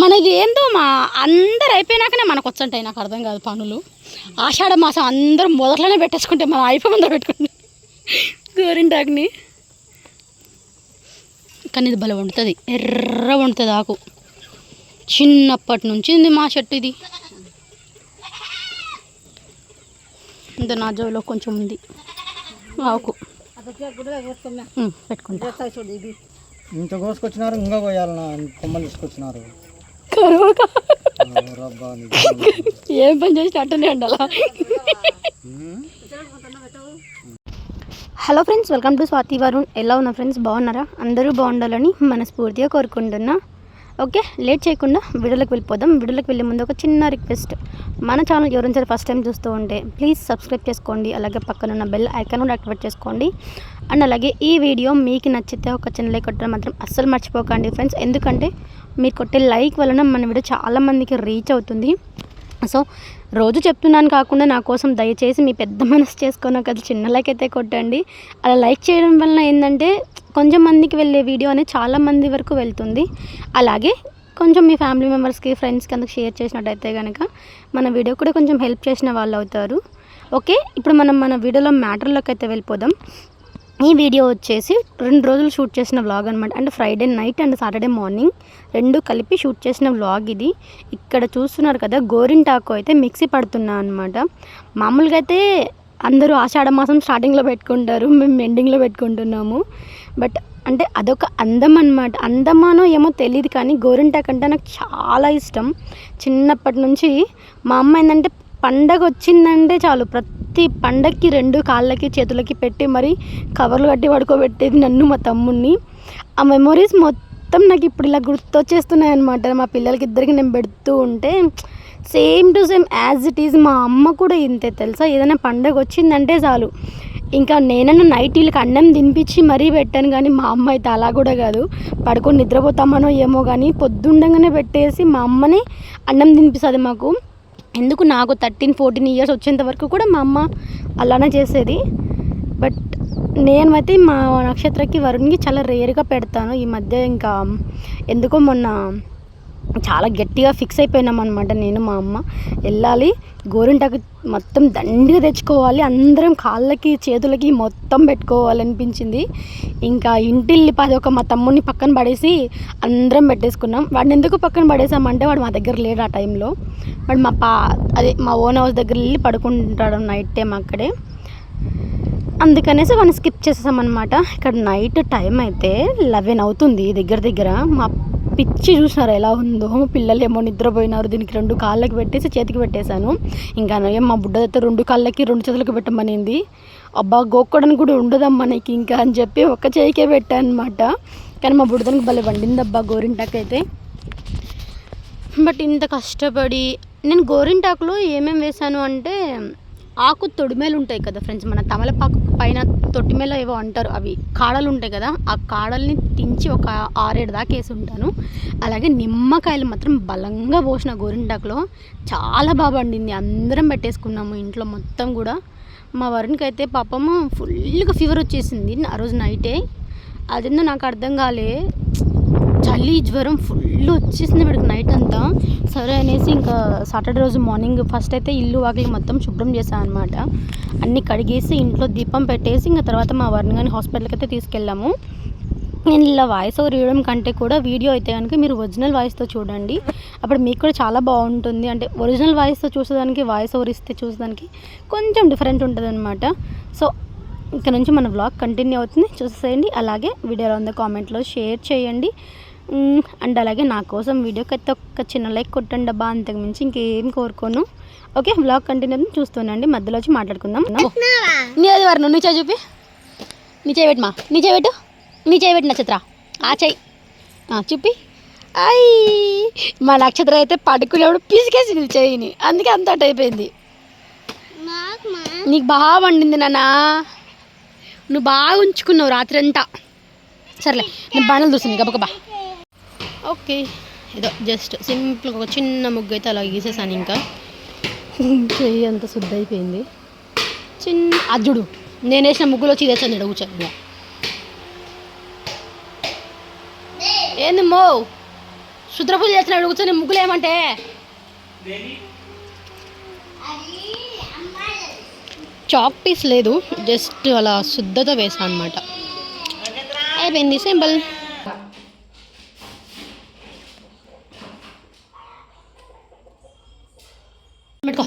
మనది ఏందో మా అందరు అయిపోయినాకనే మనకు వచ్చంటాయి నాకు అర్థం కాదు పనులు. ఆషాఢ మాసం అందరం మొదట్లోనే పెట్టేసుకుంటే మనం అయిపోయి ముందర పెట్టుకుంటాం. గోరింటాకుని. కానీ ఇది భలే వండుతుంది ఎర్ర వండుతుంది ఆకు. చిన్నప్పటి నుంచి ఉంది మా చెట్టు ఇది. ఇంత నా జోలో కొంచెం ఉంది. ఆకు. పెట్టుకుంటా. ఇంత కోసుకొచ్చినారు ఇంకా కోయాలన్నా కొమ్మలు తీసుకొచ్చినారు. ఏం పని చేసి అట్టనే ఉండాలా? Hello friends welcome to Swathi Varun. ఎలా ఉన్నా ఫ్రెండ్స్ బాగున్నారా? అందరూ బాగుండాలని మనస్ఫూర్తిగా కోరుకుంటున్నా. ఓకే లేట్ చేయకుండా వీడియోలోకి వెళ్ళిపోదాం. వీడియోలోకి వెళ్ళే ముందు ఒక చిన్న రిక్వెస్ట్. మన ఛానల్ ఎవరైనా సరే ఫస్ట్ టైం చూస్తూ ఉంటే ప్లీజ్ సబ్స్క్రైబ్ చేసుకోండి అలాగే పక్కన ఉన్న బెల్ ఐకాన్ కూడా యాక్టివేట్ చేసుకోండి. అండ్ అలాగే ఈ వీడియో మీకు నచ్చితే ఒక చిన్న లైక్ కొట్టడం మాత్రం అస్సలు మర్చిపోకండి ఫ్రెండ్స్. ఎందుకంటే మీరు కొట్టే లైక్ వలన మన వీడియో చాలామందికి రీచ్ అవుతుంది. సో రోజు చెప్తున్నాను కాకుండా నా కోసం దయచేసి మీ పెద్ద మనసు చేసుకొని ఒక చిన్న లైక్ అయితే కొట్టండి. అలా లైక్ చేయడం వలన ఏంటంటే కొంచెం మందికి వెళ్ళే వీడియో అనేది చాలా మంది వరకు వెళ్తుంది. అలాగే కొంచెం మీ ఫ్యామిలీ మెంబర్స్కి ఫ్రెండ్స్కి అందుకు షేర్ చేసినట్టయితే కనుక మన వీడియో కూడా కొంచెం హెల్ప్ చేసిన వాళ్ళు అవుతారు. ఓకే ఇప్పుడు మనం మన వీడియోలో మ్యాటర్లోకి అయితే వెళ్ళిపోదాం. ఈ వీడియో వచ్చేసి రెండు రోజులు షూట్ చేసిన వ్లాగ్ అనమాట అంటే Friday night and Saturday morning రెండు కలిపి షూట్ చేసిన వ్లాగ్ ఇది. ఇక్కడ చూస్తున్నారు కదా గోరింటాకు అయితే మిక్సీ పడుతున్నా అనమాట మామూలుగా అయితే అందరూ ఆషాఢ మాసం స్టార్టింగ్లో పెట్టుకుంటారు మేము ఎండింగ్లో పెట్టుకుంటున్నాము. బట్ అంటే అదొక అందం అనమాట అందమానో ఏమో తెలియదు కానీ గోరింటాకు అంటే నాకు చాలా ఇష్టం. చిన్నప్పటి నుంచి మా అమ్మ ఏంటంటే పండగ వచ్చిందంటే చాలు. ప్రతి పండగకి రెండు కాళ్ళకి చేతులకి పెట్టి మరి కవర్లు కట్టి పడుకోబెట్టేది నన్ను మా తమ్ముడిని ఆ మెమొరీస్ మొత్తం నాకు ఇప్పుడు ఇలా గుర్తొచ్చేస్తున్నాయి అనమాట మా పిల్లలకి ఇద్దరికి నేను పెడుతూ ఉంటే same to same as it is మా అమ్మ కూడా ఇంతే తెలుసా? ఏదైనా పండగ వచ్చిందంటే చాలు. ఇంకా నేనన్నా నైట్ వీళ్ళకి అన్నం తినిపించి మరీ పెట్టాను కానీ మా అమ్మ అయితే అలా కూడా కాదు. పడుకొని నిద్రపోతామనో ఏమో కానీ పొద్దుండగానే పెట్టేసి మా అమ్మని అన్నం తినిపిస్తుంది మాకు. ఎందుకు? నాకు థర్టీన్ ఫోర్టీన్ ఇయర్స్ వచ్చేంత వరకు కూడా మా అమ్మ అలానే చేసేది. బట్ నేనైతే మా నక్షత్రకి వరుణ్కి చాలా రేర్గా పెడతాను. ఈ మధ్య ఇంకా ఎందుకో మొన్న చాలా గట్టిగా ఫిక్స్ అయిపోయినాం అనమాట నేను మా అమ్మ. వెళ్ళాలి గోరింటాకు మొత్తం దండిగా తెచ్చుకోవాలి. అందరం కాళ్ళకి చేతులకి మొత్తం పెట్టుకోవాలనిపించింది. ఇంకా ఇంటిల్లి పది ఒక మా తమ్ముడిని పక్కన పడేసి అందరం పెట్టేసుకున్నాం. వాడిని ఎందుకు పక్కన పడేసామంటే వాడు మా దగ్గర లేడు ఆ టైంలో. వాడు మా పా అదే మా ఓన్ హౌస్ దగ్గర వెళ్ళి పడుకుంటాడు నైట్ టైం అక్కడే. అందుకనేసి వాడిని స్కిప్ చేసేసామన్నమాట. ఇక్కడ నైట్ టైం అయితే లెవెన్ అవుతుంది దగ్గర దగ్గర. మా పిచ్చి చూసినారు ఎలా ఉందో. పిల్లలు ఏమో నిద్రపోయినారు దీనికి రెండు కాళ్ళకి పెట్టేసి చేతికి పెట్టేశాను. ఇంకా ఏం మా బుడ్డ అయితే రెండు కాళ్ళకి రెండు చేతులకి పెట్టమనింది. అబ్బా గోక్కోడానికి కూడా ఉండదమ్మా నీకు ఇంకా అని చెప్పి ఒక్క చేయికే పెట్టాను అనమాట కానీ మా బుడ్డదానికి భలే వండింది అబ్బా గోరింటాకైతే. బట్ ఇంత కష్టపడి నేను గోరింటాకులో ఏమేమి వేశాను అంటే ఆకు తొడిమేలు ఉంటాయి కదా ఫ్రెండ్స్ మన తమలపాకు పైన తొట్టిమేలో ఏవో అంటారు అవి కాడలు ఉంటాయి కదా ఆ కాడల్ని తించి ఒక ఆరేడు దాకా వేసి ఉంటాను అలాగే నిమ్మకాయలు మాత్రం బలంగా పోసిన గోరింటాకులో చాలా బాగా పండింది. అందరం పెట్టేసుకున్నాము ఇంట్లో మొత్తం కూడా. మా వరుణ్కి అయితే పాపము ఫుల్గా ఫీవర్ వచ్చేసింది. ఆ రోజు నైటే అదేందో నాకు అర్థం కాలే. చలి జ్వరం ఫుల్ వచ్చేసింది వీడికి నైట్ అంతా. సరే అనేసి ఇంకా సాటర్డే రోజు మార్నింగ్ ఫస్ట్ అయితే ఇల్లు వాకిలి మొత్తం శుభ్రం చేశాను అనమాట అన్నీ కడిగేసి ఇంట్లో దీపం పెట్టేసి ఇంకా తర్వాత మా వర్ణ కానీ హాస్పిటల్కి అయితే తీసుకెళ్ళాము. నేను ఇలా వాయిస్ ఓవర్ ఇవ్వడం కంటే కూడా వీడియో అయితే కనుక మీరు ఒరిజినల్ వాయిస్తో చూడండి. అప్పుడు మీకు కూడా చాలా బాగుంటుంది. అంటే ఒరిజినల్ వాయిస్తో చూసేదానికి వాయిస్ ఓవర్ ఇస్తే చూసేదానికి కొంచెం డిఫరెంట్ ఉంటుంది అనమాట సో ఇక్కడ నుంచి మన వ్లాగ్ కంటిన్యూ అవుతుంది. చూసేయండి అలాగే వీడియోలో ఉందో కామెంట్లో షేర్ చేయండి. అండ్ అలాగే నా కోసం వీడియోకి అయితే ఒక చిన్న లైక్ కొట్టండి అబ్బా. అంతకు మించి ఇంకేం కోరుకోను. ఓకే వ్లాగ్ కంటిన్యూ అవుతుంది. చూస్తానండి మధ్యలో వచ్చి మాట్లాడుకుందాం. నీ అది వారు నీ చేయి చూపి. నీ చేయి మా. నీ చేయి పెట్టు. నీ చేయి పెట్టు నక్షత్ర. ఆ చెయ్యి చూపి. అయ్ మా నక్షత్రం అయితే పడుకునేప్పుడు పిసికేసింది చెయ్యిని అందుకే అంత అయిపోయింది. నీకు బాగా వండింది నాన్న. నువ్వు బాగా ఉంచుకున్నావు రాత్రి అంతా సర్లే నేను బాణలు చూస్తుంది గబగబా ఓకే ఏదో జస్ట్ సింపుల్గా ఒక చిన్న ముగ్గు అయితే అలా గీసేసాను ఇంకా. చెయ్యి అంత శుద్ధ అయిపోయింది. చిన్న అజ్జుడు నేను వేసిన ముగ్గులో చీదేసాను ఇక్కడ కూర్చొని ఏంది మో? శుద్రపూజ చేస్తున్నాడు కూర్చొని ముగ్గులు ఏమంటే? చాక్ పీస్ లేదు జస్ట్ అలా శుద్ధత వేసా అనమాట అయిపోయింది సింపుల్. పెట్టుకో.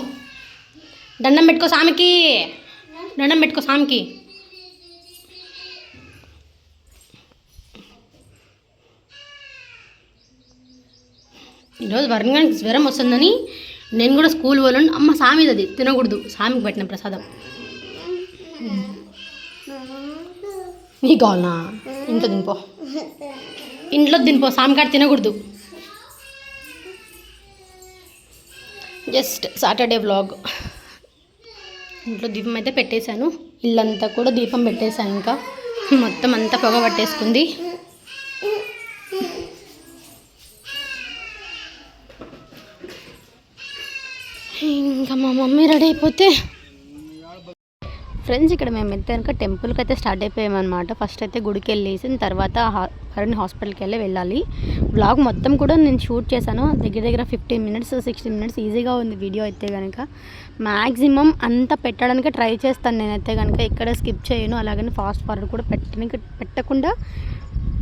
దండం పెట్టుకో సామికి. దండం పెట్టుకో సామికి. ఈరోజు వర్ణగానికి జ్వరం వస్తుందని నేను కూడా స్కూల్ పోలేను. అమ్మ సామిది అది తినకూడదు. సామికి పెట్టిన ప్రసాదం. నీకు కావాలనా ఇంట్లో తినిపో. ఇంట్లో తినిపో. సామికాడ తినకూడదు. Just Saturday vlog. ఇంట్లో దీపం అయితే పెట్టేశాను. ఇల్లంతా కూడా దీపం పెట్టేశాను ఇంకా. మొత్తం అంతా పొగ పట్టేసుకుంది. ఇంకా మా మమ్మీ రెడీ అయిపోతే ఫ్రెండ్స్ ఇక్కడ మేము వెళ్తే కనుక టెంపుల్కి అయితే స్టార్ట్ అయిపోయామన్నమాట. ఫస్ట్ అయితే గుడికి వెళ్ళేసి తర్వాత హా- వరుణ్ హాస్పిటల్కి వెళ్ళి వెళ్ళాలి. బ్లాగ్ మొత్తం కూడా నేను షూట్ చేశాను. దగ్గర దగ్గర ఫిఫ్టీన్ మినిట్స్ సిక్స్టీన్ మినిట్స్ ఈజీగా ఉంది వీడియో అయితే కనుక. మ్యాక్సిమం అంతా పెట్టడానికి ట్రై చేస్తాను నేనైతే కనుక. ఎక్కడ స్కిప్ చేయను. అలాగని ఫాస్ట్ ఫార్వర్డ్ కూడా పెట్టడానికి పెట్టకుండా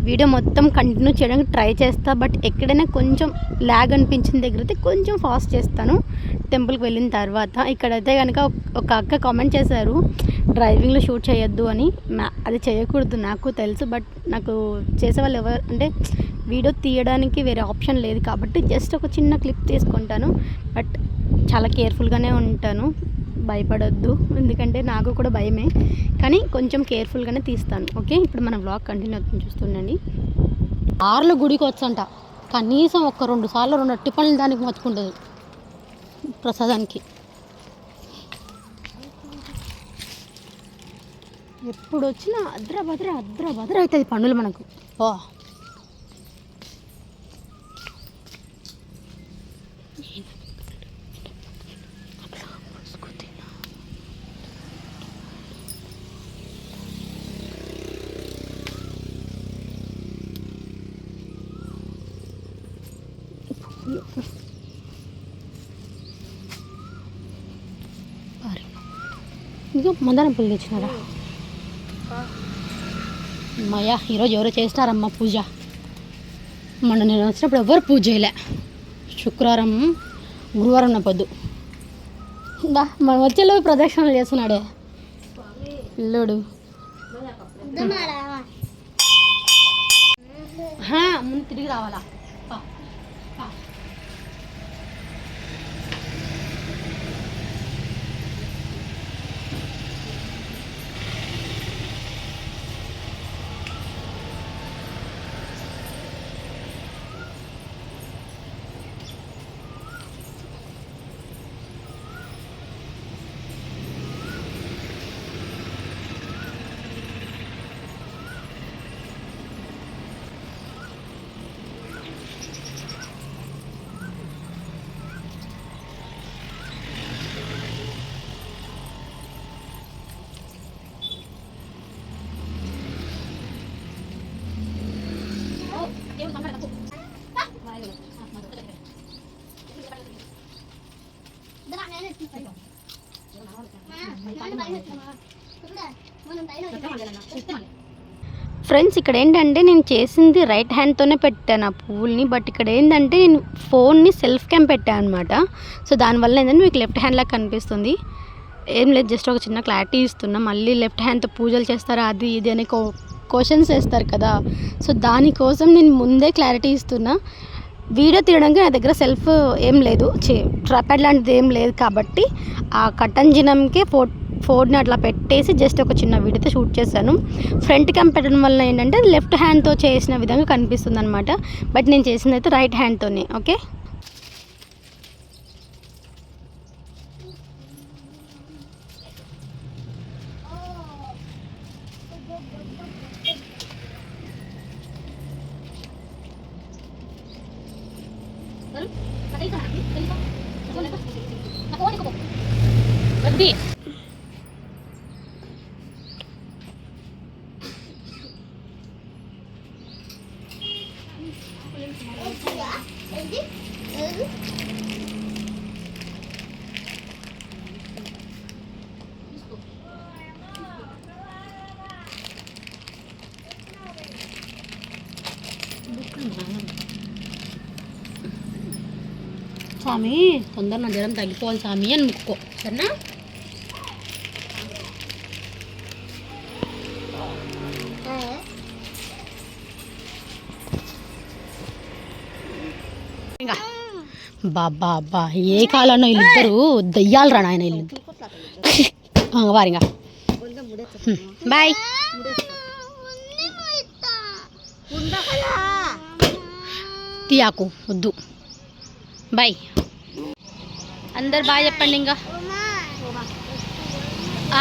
వీడియో మొత్తం కంటిన్యూ చేయడానికి ట్రై చేస్తా. బట్ ఎక్కడైనా కొంచెం ల్యాగ్ అనిపించిన దగ్గర అయితే కొంచెం ఫాస్ట్ చేస్తాను. టెంపుల్కి వెళ్ళిన తర్వాత. ఇక్కడైతే కనుక ఒక అక్క కామెంట్ చేశారు. డ్రైవింగ్లో షూట్ చేయొద్దు అని అది చేయకూడదు నాకు తెలుసు బట్ నాకు చేసే వాళ్ళు ఎవరు అంటే వీడియో తీయడానికి వేరే ఆప్షన్ లేదు కాబట్టి జస్ట్ ఒక చిన్న క్లిప్ తీసుకుంటాను బట్ చాలా కేర్ఫుల్గానే ఉంటాను భయపడొద్దు ఎందుకంటే నాకు కూడా భయమే కానీ కొంచెం కేర్ఫుల్గానే తీస్తాను ఓకే? ఇప్పుడు మన బ్లాగ్ కంటిన్యూ అవుతుంది చూస్తుండండి ఆరులో గుడికి వచ్చంట కనీసం ఒక రెండు సార్లు రెండు అట్టి పనులు దానికి మొత్తుకుంటుంది ప్రసాదానికి. ఎప్పుడు వచ్చినా అద్ర భద్ర అద్ర భద్ర అవుతుంది పనులు మనకు. ఓ. ఇదిగో మందారం పుల్లు తెచ్చినారా? అమ్మయ్యా ఈరోజు ఎవరో చేస్తారమ్మా పూజ? మొన్న నేను వచ్చినప్పుడు ఎవరు పూజ చేయలే. శుక్రవారం గురువారం నా పొద్దు. మనం వచ్చేలోపు ప్రదక్షిణలు చేస్తున్నాడే. పిల్లోడు ముందు తిరిగి రావాలా పా, పా. ఫ్రెండ్స్ ఇక్కడ ఏంటంటే నేను చేసింది రైట్ హ్యాండ్తోనే పెట్టాను ఆ పువ్వుల్ని. బట్ ఇక్కడ ఏంటంటే నేను ఫోన్ని సెల్ఫ్ క్యామ్ పెట్టాను అనమాట సో దానివల్ల ఏంటంటే మీకు లెఫ్ట్ హ్యాండ్ లాగా కనిపిస్తుంది. ఏం లేదు జస్ట్ ఒక చిన్న క్లారిటీ ఇస్తున్నా. మళ్ళీ లెఫ్ట్ హ్యాండ్తో పూజలు చేస్తారా? అది ఇది అనే క్వశ్చన్స్ వేస్తారు కదా. సో దానికోసం నేను ముందే క్లారిటీ ఇస్తున్నా. వీడియో తీయడానికి నా దగ్గర సెల్ఫ్ ఏం లేదు. ట్రాప్యాడ్ లాంటిది ఏం లేదు కాబట్టి ఆ కట్టంజినంకే ఫో ఫోర్ని అట్లా పెట్టేసి జస్ట్ ఒక చిన్న వీడియో షూట్ చేశాను. ఫ్రంట్ క్యామ్ పెట్టడం వల్ల ఏంటంటే లెఫ్ట్ హ్యాండ్తో చేసిన విధంగా కనిపిస్తుంది అనమాట బట్ నేను చేసింది అయితే రైట్ హ్యాండ్తోనే ఓకే? స్వామి తొందరగా జ్వరం తగ్గిపోవాలి స్వామి అని ముక్కో సరేనా? బాబా అబ్బా. ఏ కాలంలో వీళ్ళిద్దరు దయ్యాలు రా నాయన వీళ్ళు ఆ, వారింగా బాయ్. తీయాకు వద్దు. బాయ్. అందరు బాగా చెప్పండి ఇంకా.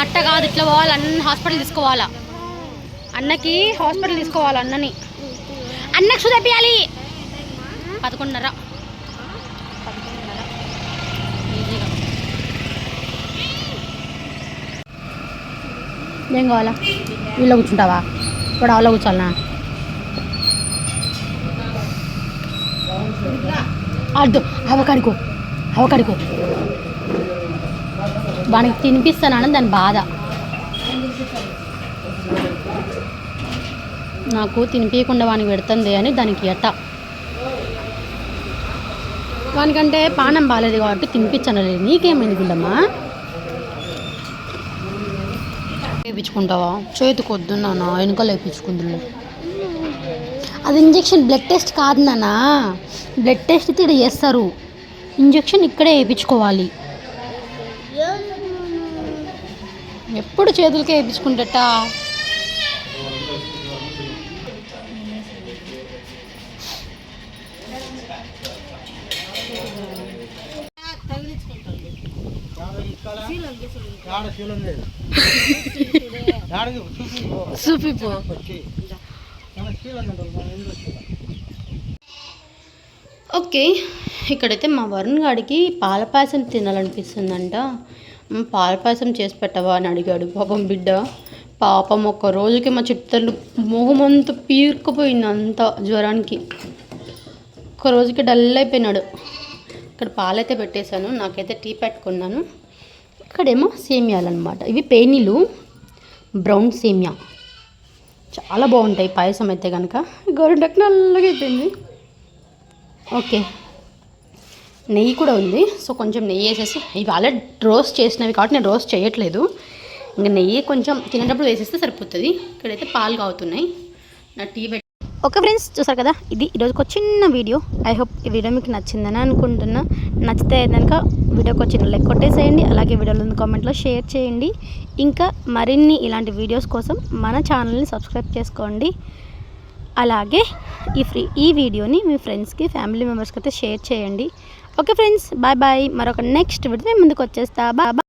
అట్ట కాదు ఇట్లా పోవాలి. అన్న హాస్పిటల్ తీసుకోవాలా? అన్నకి హాస్పిటల్ తీసుకోవాలి అన్నని. అన్నకి చూపించాలి పదకొండున్నర. ఏం కావాలా? వీళ్ళు కూర్చుంటావా? ఇప్పుడు వాళ్ళ కూర్చోాలనా అడ్డు అవకాడికో అవకాడికో. వానికి తినిపిస్తానని దాని బాధ. నాకు తినిపించకుండా వానికి పెడుతుంది అని దానికి ఎట్ట వానికంటే పానం బాగాలేదు కాబట్టి తినిపించను నీకేమైంది గుండమ్మా? వేయించుకుంటావా చేతికొద్దు నాన్న వెనుకలు వేయించుకుందులే అది ఇంజెక్షన్ బ్లడ్ టెస్ట్ కాదు నాన్న. బ్లడ్ టెస్ట్ అయితే ఇక్కడ చేస్తారు. ఇంజెక్షన్ ఇక్కడే వేయించుకోవాలి. ఎప్పుడు చేతులకే వేయించుకుంటట? చూపిపో ఓకే ఇక్కడైతే మా వరుణ్ గాడికి పాల పాయసం తినాలనిపిస్తుందంట. పాల పాయసం చేసి పెట్టవా? అని అడిగాడు పాపం బిడ్డ. పాపం ఒక రోజుకి మా చిట్టలు మొహం అంతా అంత జ్వరానికి. ఒక రోజుకి డల్ అయిపోయినాడు. ఇక్కడ పాలైతే పెట్టేశాను. నాకైతే టీ పెట్టుకున్నాను. ఇక్కడేమో సేమియాలు అనమాట ఇవి పేనీలు బ్రౌన్ సేమియా. చాలా బాగుంటాయి పాయసం అయితే కనుక గోరింటకు నల్లగా అయిపోయింది. ఓకే. నెయ్యి కూడా ఉంది. సో కొంచెం నెయ్యి వేసేసి ఇవి ఆల్రెడీ రోస్ట్ చేసినవి కాబట్టి నేను రోస్ట్ చేయట్లేదు. ఇంకా నెయ్యి కొంచెం తినేటప్పుడు వేసేస్తే సరిపోతుంది. ఇక్కడైతే పాలు కావుతున్నాయి నా టీ పెట్టి ఓకే ఫ్రెండ్స్ చూసారు కదా? ఇది ఈరోజుకి ఒక చిన్న వీడియో. ఐ హోప్ ఈ వీడియో మీకు నచ్చిందని అనుకుంటున్నా. నచ్చితే కనుక వీడియోకి ఒక చిన్న లైక్ కొట్టేసేయండి. అలాగే వీడియోలో కామెంట్లో షేర్ చేయండి. ఇంకా మరిన్ని ఇలాంటి వీడియోస్ కోసం మన ఛానల్ని సబ్స్క్రైబ్ చేసుకోండి. అలాగే ఈ ఫ్రీ ఈ వీడియోని మీ ఫ్రెండ్స్కి ఫ్యామిలీ మెంబర్స్కి అయితే షేర్ చేయండి. ఓకే ఫ్రెండ్స్ బాయ్ బాయ్ మరొక నెక్స్ట్ వీడియో ముందుకు వచ్చేస్తా. బాయ్